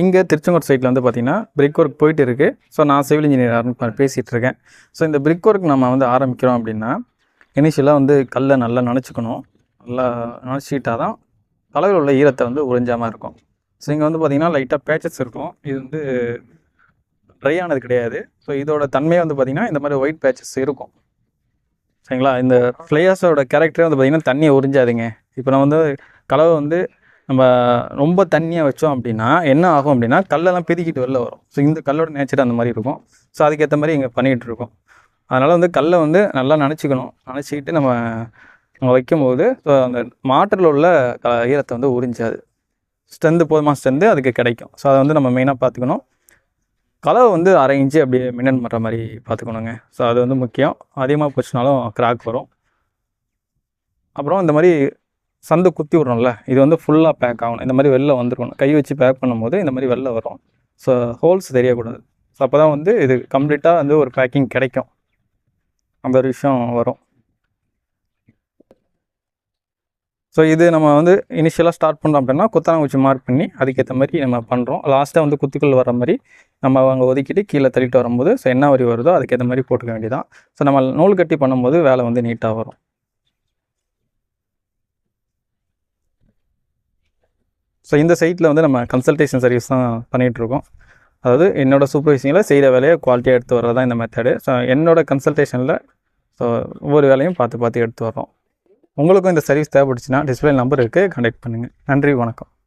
இங்கே திருச்செங்கோடு சைட்டில் வந்து பார்த்திங்கன்னா பிரிக் ஒர்க் போயிட்டு இருக்குது ஸோ நான் சிவில் இன்ஜினியர் பேசிகிட்டு இருக்கேன். ஸோ இந்த பிரிக் ஒர்க் நம்ம வந்து ஆரம்பிக்கிறோம் அப்படின்னா இனிஷியலாக வந்து கல்லை நல்லா நனைச்சிக்கணும். நல்லா நினச்சிக்கிட்டால் தான் கலவில் உள்ள ஈரத்தை வந்து உறிஞ்சாமல் இருக்கும். ஸோ இங்கே வந்து பார்த்திங்கன்னா லைட்டாக பேச்சஸ் இருக்கும். இது வந்து ட்ரை ஆனது கிடையாது. ஸோ இதோட தன்மையை வந்து பார்த்திங்கன்னா இந்த மாதிரி ஒயிட் பேச்சஸ் இருக்கும். சரிங்களா? இந்த ஃப்ளேயர்ஸோட கேரக்டரே வந்து பார்த்திங்கன்னா தண்ணியை உறிஞ்சாதுங்க. இப்போ நம்ம வந்து கலவை வந்து நம்ம ரொம்ப தண்ணியாக வச்சோம் அப்படின்னா என்ன ஆகும் அப்படின்னா கல்லெல்லாம் பிதிக்கிட்டு வெளில வரும். ஸோ இந்த கல்லோட நேச்சர் அந்த மாதிரி இருக்கும். ஸோ அதுக்கேற்ற மாதிரி இங்கே பண்ணிகிட்டு இருக்கோம். அதனால் வந்து கல்லை வந்து நல்லா நனைச்சிக்கணும். நனைச்சிக்கிட்டு நம்ம நம்ம வைக்கும்போது ஸோ அந்த மாட்டில் உள்ள க ஈரத்தை வந்து உறிஞ்சாது. ஸ்ட்ரென்த்து போதுமான ஸ்ட்ரென்த்து அதுக்கு கிடைக்கும். ஸோ அதை வந்து நம்ம மெயினாக பார்த்துக்கணும். கலவை வந்து அரை இன்ச்சு அப்படியே மின்னன் பண்ணுற மாதிரி பார்த்துக்கணுங்க. ஸோ அது வந்து முக்கியம். அதிகமாக போச்சுனாலும் கிராக் வரும். அப்புறம் இந்த மாதிரி சந்து குத்தி விட்றோம்ல இது வந்து ஃபுல்லாக பேக் ஆகணும். இந்த மாதிரி வெளில வந்துருக்கணும். கை வச்சு பேக் பண்ணும்போது இந்த மாதிரி வெளில வரும். ஸோ ஹோல்ஸ் தெரியக்கூடாது. ஸோ அப்போ தான் வந்து இது கம்ப்ளீட்டாக வந்து ஒரு பேக்கிங் கிடைக்கும். அந்த ஒரு விஷயம் வரும். ஸோ இது நம்ம வந்து இனிஷியலாக ஸ்டார்ட் பண்ணுறோம் அப்படின்னா குத்தாங்குச்சி மார்க் பண்ணி அதுக்கேற்ற மாதிரி நம்ம பண்ணுறோம் லாஸ்ட்டாக வந்து குத்துக்கள் வர மாதிரி நம்ம அங்கே ஒதுக்கிட்டு கீழே தள்ளிட்டு வரும்போது ஸோ என்ன வரி வருதோ அதுக்கேற்ற மாதிரி போட்டுக்க வேண்டியதான் ஸோ நம்ம நூல் கட்டி பண்ணும்போது வேலை வந்து நீட்டாக வரும். ஸோ இந்த சைட்டில் வந்து நம்ம கன்சல்டேஷன் சர்வீஸ் தான் பண்ணிகிட்ருக்கோம் அதாவது என்னோட சூப்பர்வைசிங்கில் செய்கிற வேலையை குவாலிட்டியாக எடுத்து வர்றது தான் இந்த மெத்தடு ஸோ என்னோட கன்சல்டேஷனில் ஸோ ஒவ்வொரு வேலையும் பார்த்து பார்த்து எடுத்து வரோம் உங்களுக்கும் இந்த சர்வீஸ் தேவைப்பட்டுச்சுன்னா டிஸ்பிளே நம்பர் இருக்குது பண்ணுங்கள் நன்றி வணக்கம்.